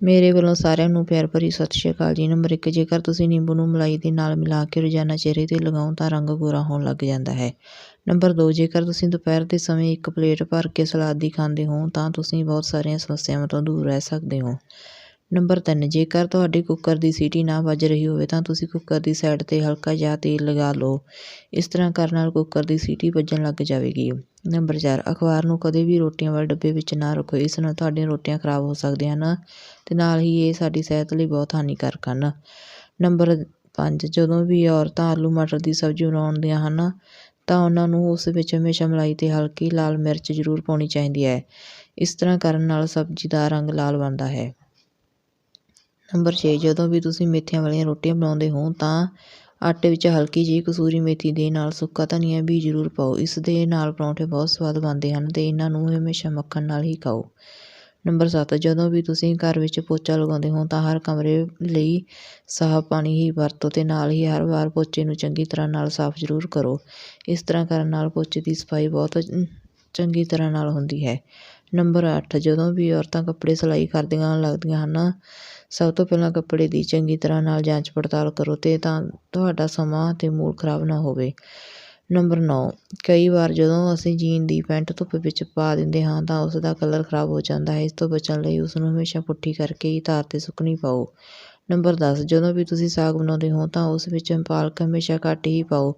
ਮੇਰੇ ਵੱਲੋਂ ਸਾਰਿਆਂ ਨੂੰ ਪਿਆਰ ਭਰੀ ਸਤਿ ਸ਼੍ਰੀ ਅਕਾਲ ਜੀ। ਨੰਬਰ ਇੱਕ, ਜੇਕਰ ਤੁਸੀਂ ਨਿੰਬੂ ਨੂੰ ਮਲਾਈ ਦੇ ਨਾਲ ਮਿਲਾ ਕੇ ਰੋਜ਼ਾਨਾ ਚਿਹਰੇ 'ਤੇ ਲਗਾਓ ਤਾਂ ਰੰਗ ਗੋਰਾ ਹੋਣ ਲੱਗ ਜਾਂਦਾ ਹੈ। ਨੰਬਰ ਦੋ, ਜੇਕਰ ਤੁਸੀਂ ਦੁਪਹਿਰ ਦੇ ਸਮੇਂ ਇੱਕ ਪਲੇਟ ਭਰ ਕੇ ਸਲਾਦ ਦੀ ਖਾਂਦੇ ਹੋ ਤਾਂ ਤੁਸੀਂ ਬਹੁਤ ਸਾਰੀਆਂ ਸਮੱਸਿਆਵਾਂ ਤੋਂ ਦੂਰ ਰਹਿ ਸਕਦੇ ਹੋ। ਨੰਬਰ ਤਿੰਨ, ਜੇਕਰ ਤੁਹਾਡੇ ਕੁੱਕਰ ਦੀ ਸੀਟੀ ਨਾ ਵੱਜ ਰਹੀ ਹੋਵੇ ਤਾਂ ਤੁਸੀਂ ਕੁੱਕਰ ਦੀ ਸਾਈਡ 'ਤੇ ਹਲਕਾ ਜਿਹਾ ਤੇਲ ਲਗਾ ਲਓ। ਇਸ ਤਰ੍ਹਾਂ ਕਰਨ ਨਾਲ ਕੁੱਕਰ ਦੀ ਸੀਟੀ ਵੱਜਣ ਲੱਗ ਜਾਵੇਗੀ। ਨੰਬਰ ਚਾਰ, ਅਖਬਾਰ ਨੂੰ ਕਦੇ ਵੀ ਰੋਟੀਆਂ ਵਾਲੇ ਡੱਬੇ ਵਿੱਚ ਨਾ ਰੱਖੋ। ਇਸ ਨਾਲ ਤੁਹਾਡੀਆਂ ਰੋਟੀਆਂ ਖਰਾਬ ਹੋ ਸਕਦੀਆਂ ਹਨ ਅਤੇ ਨਾਲ ਹੀ ਇਹ ਸਾਡੀ ਸਿਹਤ ਲਈ ਬਹੁਤ ਹਾਨੀਕਾਰਕ ਹਨ। ਨੰਬਰ ਪੰਜ, ਜਦੋਂ ਵੀ ਔਰਤਾਂ ਆਲੂ ਮਟਰ ਦੀ ਸਬਜ਼ੀ ਬਣਾਉਂਦੀਆਂ ਹਨ ਤਾਂ ਉਹਨਾਂ ਨੂੰ ਉਸ ਵਿੱਚ ਹਮੇਸ਼ਾ ਮਲਾਈ ਅਤੇ ਹਲਕੀ ਲਾਲ ਮਿਰਚ ਜ਼ਰੂਰ ਪਾਉਣੀ ਚਾਹੀਦੀ ਹੈ। ਇਸ ਤਰ੍ਹਾਂ ਕਰਨ ਨਾਲ ਸਬਜ਼ੀ ਦਾ ਰੰਗ ਲਾਲ ਬਣਦਾ ਹੈ। ਨੰਬਰ ਛੇ, ਜਦੋਂ ਵੀ ਤੁਸੀਂ ਮੇਥੀਆਂ ਵਾਲੀਆਂ ਰੋਟੀਆਂ ਬਣਾਉਂਦੇ ਹੋ, ਤਾਂ ਆਟੇ ਵਿੱਚ ਹਲਕੀ ਜਿਹੀ ਕਸੂਰੀ ਮੇਥੀ ਦੇ ਨਾਲ ਸੁੱਕਾ ਧਨੀਆ ਵੀ ਜ਼ਰੂਰ ਪਾਓ। ਇਸ ਦੇ ਨਾਲ ਪਰੌਂਠੇ ਬਹੁਤ ਸਵਾਦ ਬਣਦੇ ਹਨ ਅਤੇ ਇਹਨਾਂ ਨੂੰ ਹਮੇਸ਼ਾ ਮੱਖਣ ਨਾਲ ਹੀ ਖਾਓ। ਨੰਬਰ ਸੱਤ, ਜਦੋਂ ਵੀ ਤੁਸੀਂ ਘਰ ਵਿੱਚ ਪੋਚਾ ਲਗਾਉਂਦੇ ਹੋ, ਤਾਂ ਹਰ ਕਮਰੇ ਲਈ ਸਾਫ਼ ਪਾਣੀ ਹੀ ਵਰਤੋ ਅਤੇ ਨਾਲ ਹੀ ਹਰ ਵਾਰ ਪੋਚੇ ਨੂੰ ਚੰਗੀ ਤਰ੍ਹਾਂ ਨਾਲ ਸਾਫ਼ ਜ਼ਰੂਰ ਕਰੋ। ਇਸ ਤਰ੍ਹਾਂ ਕਰਨ ਨਾਲ ਪੋਚੇ ਦੀ ਸਫ਼ਾਈ ਬਹੁਤ ਚੰਗੀ ਤਰ੍ਹਾਂ ਨਾਲ ਹੁੰਦੀ ਹੈ। ਨੰਬਰ ਅੱਠ, ਜਦੋਂ ਵੀ ਔਰਤਾਂ ਕੱਪੜੇ ਸਿਲਾਈ ਕਰਦੀਆਂ ਲੱਗਦੀਆਂ ਹਨ, ਸਭ ਤੋਂ ਪਹਿਲਾਂ ਕੱਪੜੇ ਦੀ ਚੰਗੀ ਤਰ੍ਹਾਂ ਨਾਲ ਜਾਂਚ ਪੜਤਾਲ ਕਰੋ ਅਤੇ ਤਾਂ ਤੁਹਾਡਾ ਸਮਾਂ ਅਤੇ ਮੂਡ ਖਰਾਬ ਨਾ ਹੋਵੇ। ਨੰਬਰ ਨੌ, ਕਈ ਵਾਰ ਜਦੋਂ ਅਸੀਂ ਜੀਨ ਦੀ ਪੈਂਟ ਧੁੱਪ ਵਿੱਚ ਪਾ ਦਿੰਦੇ ਹਾਂ ਤਾਂ ਉਸ ਦਾ ਕਲਰ ਖਰਾਬ ਹੋ ਜਾਂਦਾ ਹੈ। ਇਸ ਤੋਂ ਬਚਣ ਲਈ ਉਸ ਨੂੰ ਹਮੇਸ਼ਾ ਪੁੱਠੀ ਕਰਕੇ ਹੀ ਤਾਰ 'ਤੇ ਸੁੱਕਣੀ ਪਾਓ। ਨੰਬਰ ਦਸ, ਜਦੋਂ ਵੀ ਤੁਸੀਂ ਸਾਗ ਬਣਾਉਂਦੇ ਹੋ ਤਾਂ ਉਸ ਵਿੱਚ ਪਾਲਕ ਹਮੇਸ਼ਾ ਘੱਟ ਹੀ ਪਾਓ।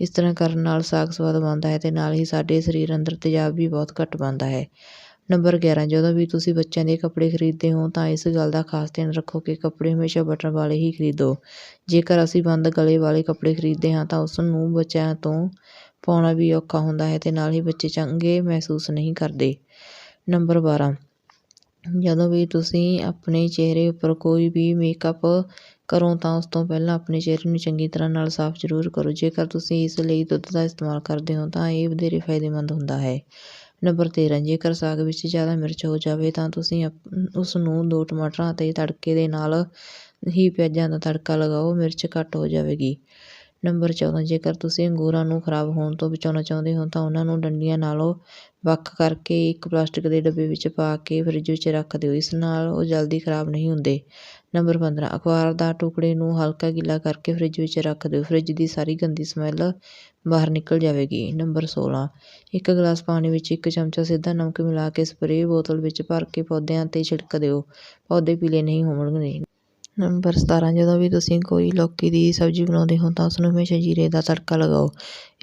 ਇਸ ਤਰ੍ਹਾਂ ਕਰਨ ਨਾਲ ਸਾਗ ਸਵਾਦ ਬਣਦਾ ਹੈ ਅਤੇ ਨਾਲ ਹੀ ਸਾਡੇ ਸਰੀਰ ਅੰਦਰ ਤੇਜ਼ਾਬ ਵੀ ਬਹੁਤ ਘੱਟ ਬਣਦਾ ਹੈ। ਨੰਬਰ ਗਿਆਰਾਂ, ਜਦੋਂ ਵੀ ਤੁਸੀਂ ਬੱਚਿਆਂ ਦੇ ਕੱਪੜੇ ਖਰੀਦਦੇ ਹੋ ਤਾਂ ਇਸ ਗੱਲ ਦਾ ਖਾਸ ਧਿਆਨ ਰੱਖੋ ਕਿ ਕੱਪੜੇ ਹਮੇਸ਼ਾ ਬਟਨ ਵਾਲੇ ਹੀ ਖਰੀਦੋ। ਜੇਕਰ ਅਸੀਂ ਬੰਦ ਗਲੇ ਵਾਲੇ ਕੱਪੜੇ ਖਰੀਦਦੇ ਹਾਂ ਤਾਂ ਉਸ ਨੂੰ ਬੱਚਿਆਂ ਤੋਂ ਪਾਉਣਾ ਵੀ ਔਖਾ ਹੁੰਦਾ ਹੈ ਅਤੇ ਨਾਲ ਹੀ ਬੱਚੇ ਚੰਗੇ ਮਹਿਸੂਸ ਨਹੀਂ ਕਰਦੇ। ਨੰਬਰ ਬਾਰਾਂ ਜਦੋਂ ਵੀ ਤੁਸੀਂ ਆਪਣੇ ਚਿਹਰੇ ਉੱਪਰ ਕੋਈ ਵੀ ਮੇਕਅੱਪ ਕਰੋ ਤਾਂ ਉਸ ਤੋਂ ਪਹਿਲਾਂ ਆਪਣੇ ਚਿਹਰੇ ਨੂੰ ਚੰਗੀ ਤਰ੍ਹਾਂ ਨਾਲ ਸਾਫ਼ ਜ਼ਰੂਰ ਕਰੋ। ਜੇਕਰ ਤੁਸੀਂ ਇਸ ਲਈ ਦੁੱਧ ਦਾ ਇਸਤੇਮਾਲ ਕਰਦੇ ਹੋ ਤਾਂ ਇਹ ਵਧੇਰੇ ਫਾਇਦੇਮੰਦ ਹੁੰਦਾ ਹੈ। ਨੰਬਰ ਤੇਰ੍ਹਾਂ ਜੇਕਰ ਸਾਗ ਵਿੱਚ ਜ਼ਿਆਦਾ ਮਿਰਚ ਹੋ ਜਾਵੇ ਤਾਂ ਤੁਸੀਂ ਉਸ ਨੂੰ ਦੋ ਟਮਾਟਰਾਂ ਅਤੇ ਤੜਕੇ ਦੇ ਨਾਲ ਹੀ ਪਿਆਜ਼ਾਂ ਦਾ ਤੜਕਾ ਲਗਾਓ, ਮਿਰਚ ਘੱਟ ਹੋ ਜਾਵੇਗੀ। ਨੰਬਰ ਚੌਦਾਂ, ਜੇਕਰ ਤੁਸੀਂ ਅੰਗੂਰਾਂ ਨੂੰ ਖਰਾਬ ਹੋਣ ਤੋਂ ਬਚਾਉਣਾ ਚਾਹੁੰਦੇ ਹੋ, ਤਾਂ ਉਹਨਾਂ ਨੂੰ ਡੰਡੀਆਂ ਨਾਲੋਂ ਵੱਖ ਕਰਕੇ ਇੱਕ ਪਲਾਸਟਿਕ ਦੇ ਡੱਬੇ ਵਿੱਚ ਪਾ ਕੇ ਫਰਿੱਜ ਵਿੱਚ ਰੱਖ ਦਿਓ, ਇਸ ਨਾਲ ਉਹ ਜਲਦੀ ਖਰਾਬ ਨਹੀਂ ਹੁੰਦੇ। ਨੰਬਰ ਪੰਦਰਾਂ, ਅਖਬਾਰ ਦਾ ਟੁਕੜੇ ਨੂੰ ਹਲਕਾ ਗਿੱਲਾ ਕਰਕੇ ਫਰਿੱਜ ਵਿੱਚ ਰੱਖ ਦਿਓ, ਫਰਿੱਜ ਦੀ ਸਾਰੀ ਗੰਦੀ ਸਮੈਲ ਬਾਹਰ ਨਿਕਲ ਜਾਵੇਗੀ। ਨੰਬਰ ਸੋਲ੍ਹਾਂ ਇੱਕ ਗਲਾਸ ਪਾਣੀ ਵਿੱਚ ਇੱਕ ਚਮਚਾ ਸਿੱਧਾ ਨਮਕ ਮਿਲਾ ਕੇ ਸਪਰੇਅ ਬੋਤਲ ਵਿੱਚ ਭਰ ਕੇ ਪੌਦਿਆਂ 'ਤੇ ਛਿੜਕ ਦਿਓ, ਪੌਦੇ ਪੀਲੇ ਨਹੀਂ ਹੋਣਗੇ। ਨੰਬਰ ਸਤਾਰ੍ਹਾਂ ਜਦੋਂ ਵੀ ਤੁਸੀਂ ਕੋਈ ਲੌਕੀ ਦੀ ਸਬਜ਼ੀ ਬਣਾਉਂਦੇ ਹੋ ਤਾਂ ਉਸ ਨੂੰ ਹਮੇਸ਼ਾ ਜੀਰੇ ਦਾ ਤੜਕਾ ਲਗਾਓ।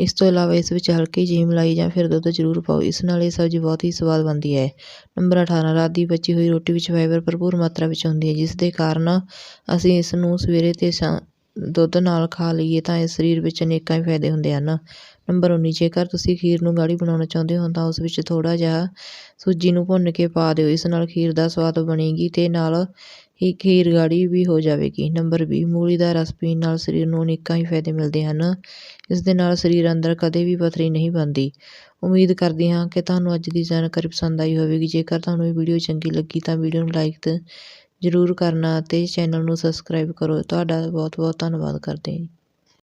ਇਸ ਤੋਂ ਇਲਾਵਾ ਇਸ ਵਿੱਚ ਹਲਕੀ ਜਿਹੀ ਮਲਾਈ ਜਾਂ ਫਿਰ ਦੁੱਧ ਜ਼ਰੂਰ ਪਾਓ। ਇਸ ਨਾਲ ਇਹ ਸਬਜ਼ੀ ਬਹੁਤ ਹੀ ਸਵਾਦ ਬਣਦੀ ਹੈ। ਨੰਬਰ ਅਠਾਰਾਂ, ਰਾਤ ਦੀ ਬਚੀ ਹੋਈ ਰੋਟੀ ਵਿੱਚ ਫਾਈਬਰ ਭਰਪੂਰ ਮਾਤਰਾ ਵਿੱਚ ਹੁੰਦੀ ਹੈ, ਜਿਸ ਦੇ ਕਾਰਨ ਅਸੀਂ ਇਸ ਨੂੰ ਸਵੇਰੇ ਅਤੇ ਸ਼ਾ ਦੁੱਧ ਨਾਲ ਖਾ ਲਈਏ ਤਾਂ ਇਸ ਸਰੀਰ ਵਿੱਚ ਅਨੇਕਾਂ ਹੀ ਫਾਇਦੇ ਹੁੰਦੇ ਹਨ। ਨੰਬਰ ਉੱਨੀ, ਜੇਕਰ ਤੁਸੀਂ ਖੀਰ ਨੂੰ ਗਾੜੀ ਬਣਾਉਣਾ ਚਾਹੁੰਦੇ ਹੋ ਤਾਂ ਉਸ ਵਿੱਚ ਥੋੜ੍ਹਾ ਜਿਹਾ ਸੂਜੀ ਨੂੰ ਭੁੰਨ ਕੇ ਪਾ ਦਿਓ। ਇਸ ਨਾਲ ਖੀਰ ਦਾ ਸਵਾਦ ਬਣੇਗੀ ਅਤੇ ਨਾਲ ਹੀ ਖੀਰਗਾੜੀ ਵੀ ਹੋ ਜਾਵੇਗੀ। ਨੰਬਰ ਵੀਹ, ਮੂਲੀ ਦਾ ਰਸ ਪੀਣ ਨਾਲ ਸਰੀਰ ਨੂੰ ਅਨੇਕਾਂ ਹੀ ਫਾਇਦੇ ਮਿਲਦੇ ਹਨ। ਇਸ ਦੇ ਨਾਲ ਸਰੀਰ ਅੰਦਰ ਕਦੇ ਵੀ ਪਥਰੀ ਨਹੀਂ ਬਣਦੀ। ਉਮੀਦ ਕਰਦੀ ਹਾਂ ਕਿ ਤੁਹਾਨੂੰ ਅੱਜ ਦੀ ਜਾਣਕਾਰੀ ਪਸੰਦ ਆਈ ਹੋਵੇਗੀ। ਜੇਕਰ ਤੁਹਾਨੂੰ ਇਹ ਵੀਡੀਓ ਚੰਗੀ ਲੱਗੀ ਤਾਂ ਵੀਡੀਓ ਨੂੰ ਲਾਈਕ ਜ਼ਰੂਰ ਕਰਨਾ ਅਤੇ ਚੈਨਲ ਨੂੰ ਸਬਸਕ੍ਰਾਈਬ ਕਰੋ। ਤੁਹਾਡਾ ਬਹੁਤ ਬਹੁਤ ਧੰਨਵਾਦ ਕਰਦੇ ਹਾਂ